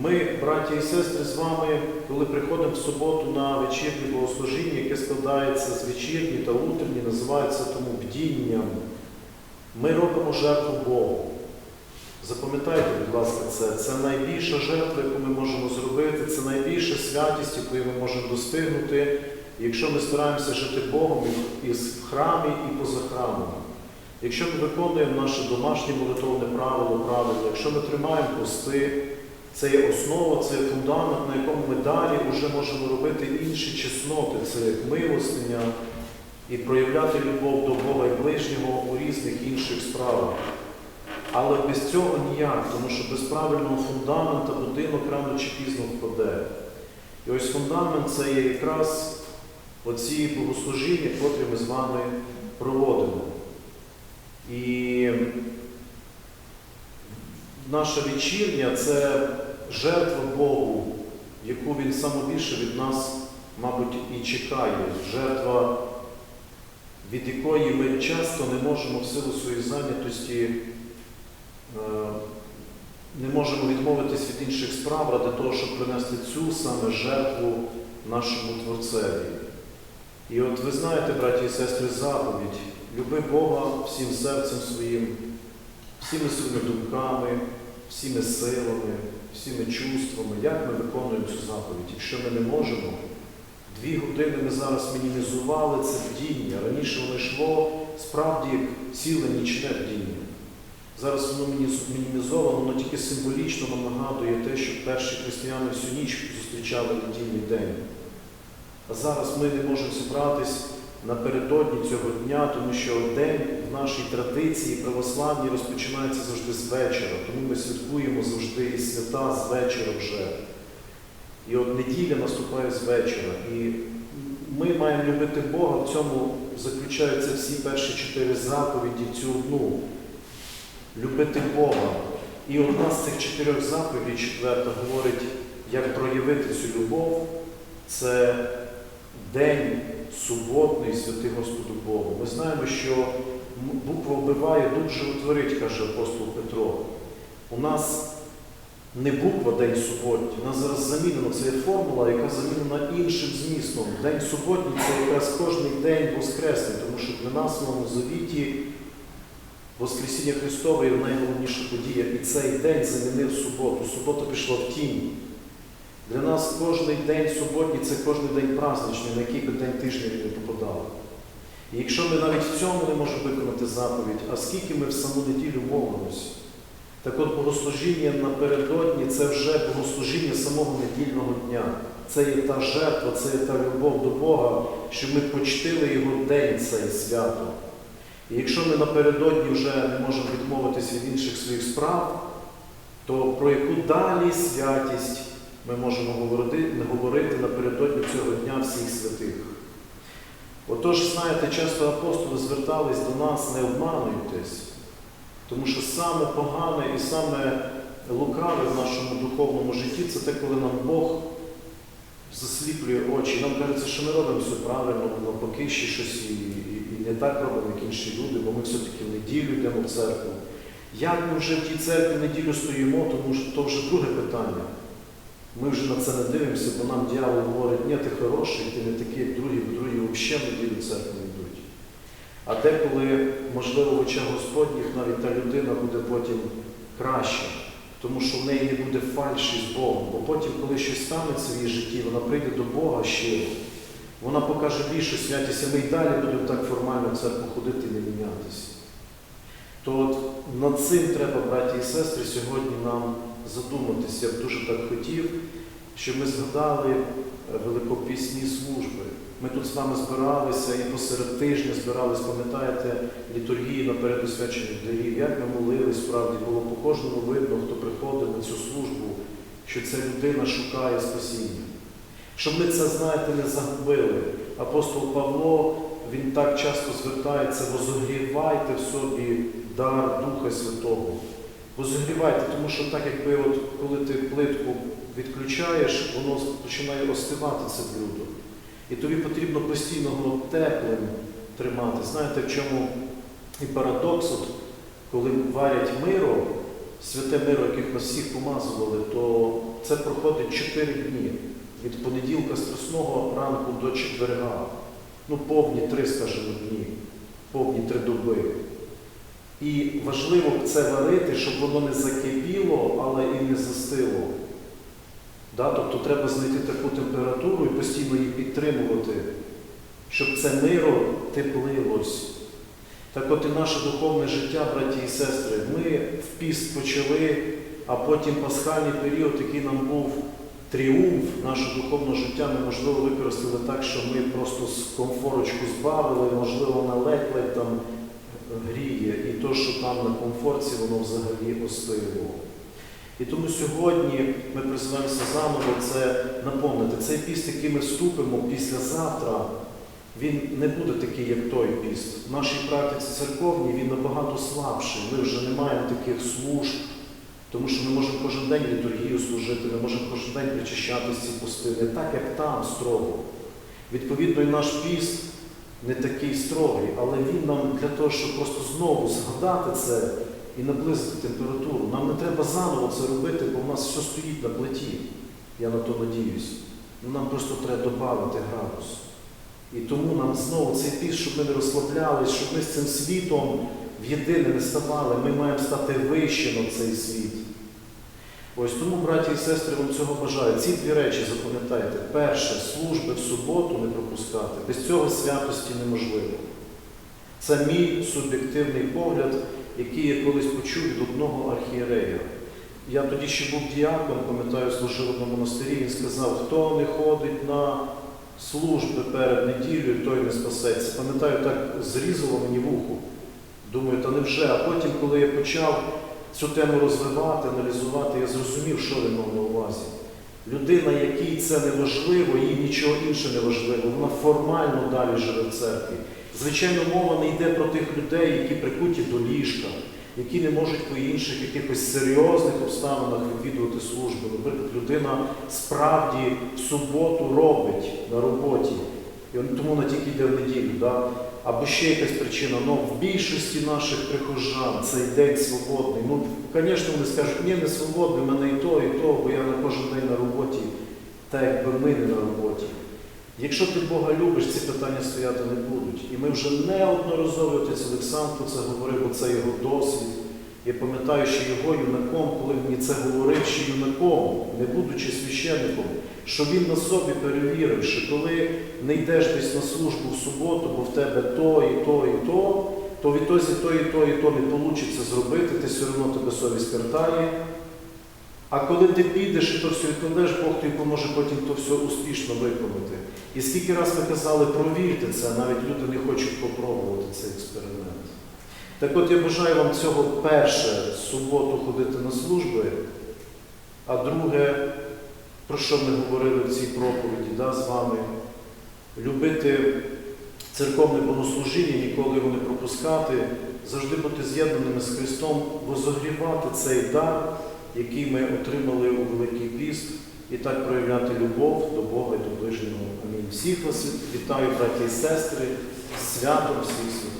Ми, браті і сестри, з вами, коли приходимо в суботу на вечірнє богослужіння, яке складається з вечірні та утренні, називається тому бдінням, ми робимо жертву Богу. Запам'ятайте, будь ласка, це. Це найбільша жертва, яку ми можемо зробити, це найбільша святість, якої ми можемо достигнути, якщо ми стараємося жити Богом і в храмі і поза храмом. Якщо ми виконуємо наше домашнє молитовне правило правильно, якщо ми тримаємо пости, це є основа, це є фундамент, на якому ми далі вже можемо робити інші чесноти, це як милостиня і проявляти любов до Бога і ближнього у різних інших справах. Але без цього ніяк, тому що без правильного фундамента будинок рано чи пізно впаде. І ось фундамент це є якраз оці богослужіння, котрі ми з вами проводимо. І наша вечірня це жертва Богу, яку Він найбільше від нас, мабуть, і чекає. Жертва, від якої ми часто не можемо в силу своєї зайнятості, е, не можемо відмовитись від інших справ ради того, щоб принести цю саме жертву нашому Творцеві. І от ви знаєте, браті і сестри, заповідь. Люби Бога всім серцем своїм, всіми своїми думками, всіми силами, всіми чувствами. Як ми виконуємо цю заповідь? Якщо ми не можемо, дві години ми зараз мінімізували це бдіння. Раніше воно йшло справді ціле нічне бдіння. Зараз воно міні- мінімізовано, воно тільки символічно нам нагадує те, що перші християни всю ніч зустрічали недільний день. А зараз ми не можемо зібратись напередодні цього дня, тому що день в нашій традиції православній розпочинається завжди з вечора, тому ми святкуємо завжди і свята з вечора вже. І от неділя наступає з вечора. І ми маємо любити Бога, в цьому заключаються всі перші чотири заповіді, цю одну. Любити Бога. І одна з цих чотирьох заповідей, четверта, говорить, як проявити цю любов, це день суботний святий Господу Богу. Ми знаємо, що буква вбиває, дух животворить, каже апостол Петро. У нас не буква День суботній, у нас зараз замінено, це є формула, яка замінена іншим змістом. День суботній це якраз кожний день Воскресний, тому що для нас в Новому Завіті Воскресіння Христове є найголовніша подія. І цей день замінив суботу. Субота пішла в тінь. Для нас кожний день суботній це кожний день праздничний, на який би день тижня він не попадав. І якщо ми навіть в цьому не можемо виконати заповідь, а скільки ми в саму неділю молимось, так от богослужіння напередодні це вже богослужіння самого недільного дня. Це є та жертва, це є та любов до Бога, що ми почтили його день цей свято. І якщо ми напередодні вже не можемо відмовитись від інших своїх справ, то про яку далі святість ми можемо говорити, говорити напередодні цього дня всіх святих. Отож, знаєте, часто апостоли звертались до нас, не обмануйтесь, тому що саме погане і саме лукаве в нашому духовному житті це те, коли нам Бог засліплює очі. Нам кажеться, що ми робимо все правильно, навпаки, ще щось і, і, і не так робимо, як інші люди, бо ми все-таки в неділю йдемо в церкву. Як ми вже в тій церкві неділю стоїмо, тому що то вже друге питання. Ми вже на це не дивимося, бо нам дьявол говорить, ні, ти хороший, ти не такий, як другі, бо другі взагалі в не йдуть. А деколи, можливо, в очах Господніх навіть та людина буде потім краща, тому що в неї не буде фальші з Богом. Бо потім, коли щось станеться в її житті, вона прийде до Бога щиро. Вона покаже більшу святість, а ми й далі будемо так формально в церкву ходити і не мінятися. То от над цим треба, браті і сестри, сьогодні нам задуматися. Я б дуже так хотів, щоб ми згадали е, великопісні служби. Ми тут з вами збиралися і посеред тижня збирались, пам'ятаєте, літургії наперед освячених дарів, як ми молились, справді було по кожному видно, хто приходив на цю службу, що ця людина шукає спасіння. Щоб ми це, знаєте, не загубили. Апостол Павло, він так часто звертається, возогрівайте в собі дар Духа Святого. Возогрівайте, тому що так, якби от, коли ти плитку відключаєш, воно починає остивати це блюдо. І тобі потрібно постійно воно теплим тримати. Знаєте, в чому і парадокс, от, коли варять миро святе миро, яких нас всіх помазували, то це проходить 4 дні від понеділка страсного ранку до четверга. Ну, повні три, скажімо, дні, повні три доби. І важливо це варити, щоб воно не закипіло, але і не застило. Да? Тобто треба знайти таку температуру і постійно її підтримувати, щоб це миро теплилось. Так от і наше духовне життя, браті і сестри, ми в піст почали, а потім пасхальний період, який нам був тріумф нашого духовного життя, ми, можливо, використали так, що ми просто з комфорочку збавили, можливо, на ледь-ледь там гріє, і то, що там на комфорті, воно взагалі остило. І тому сьогодні ми призиваємося заново це наповнити. Цей піст, який ми вступимо післязавтра, він не буде такий, як той піст. В нашій практиці церковній він набагато слабший. Ми вже не маємо таких служб, тому що ми можемо кожен день літургію служити, ми можемо кожен день причащатися ці пости, не так, як там строго. Відповідно, і наш піст не такий строгий, але він нам для того, щоб просто знову згадати це і наблизити температуру. Нам не треба заново це робити, бо в нас все стоїть на плиті. Я на то надіюсь. Ну, Нам просто треба додати градус. І тому нам знову цей піст, щоб ми не розслаблялись, щоб ми з цим світом в єдине не ставали. Ми маємо стати вище на цей світ. Ось тому, браті і сестри, вам цього бажаю. Ці дві речі запам'ятайте. Перше, служби в суботу не пропускати. Без цього святості неможливо. Це мій суб'єктивний погляд, який я колись почув від одного архієрея. Я тоді ще був діаком, пам'ятаю, служив в одному монастирі, він сказав, хто не ходить на служби перед неділею, той не спасеться. Пам'ятаю, так зрізало мені вухо. Думаю, та невже? А потім, коли я почав цю тему розвивати, аналізувати, я зрозумів, що він мав на увазі. Людина, якій це не важливо, їй нічого інше не важливо, вона формально далі живе в церкві. Звичайно, мова не йде про тих людей, які прикуті до ліжка, які не можуть по інших якихось серйозних обставинах відвідувати службу. Наприклад, людина справді в суботу робить на роботі, тому вона тільки йде в неділю. Да? Або ще якась причина. Ну, в більшості наших прихожан цей день свободний. Ну, звісно, вони скажуть, ні, не свободний, в мене і то, і то, бо я на кожен день на роботі, так якби ми не на роботі. Якщо ти Бога любиш, ці питання стояти не будуть. І ми вже неодноразово отець Олександр це говорив, бо це його досвід. Я пам'ятаю, що його юнаком, коли мені це говорив, ще юнаком, не будучи священником, що він на собі перевірив, що коли не йдеш десь на службу в суботу, бо в тебе то і то, і то, то відтоді то і то, і то не вийде зробити, ти все одно тебе совість картає. А коли ти підеш і то все відкладеш, Бог тобі поможе потім то все успішно виконати. І скільки раз ми казали, провірте це, навіть люди не хочуть попробувати цей експеримент. Так от я бажаю вам цього перше суботу ходити на служби, а друге, про що ми говорили в цій проповіді да, з вами, любити церковне богослужіння, ніколи його не пропускати, завжди бути з'єднаними з Христом, розогрівати цей дар, який ми отримали у Великий Піст, і так проявляти любов до Бога і до ближнього. Амінь. Всіх вас вітаю, браті і сестри, з святом всіх святих.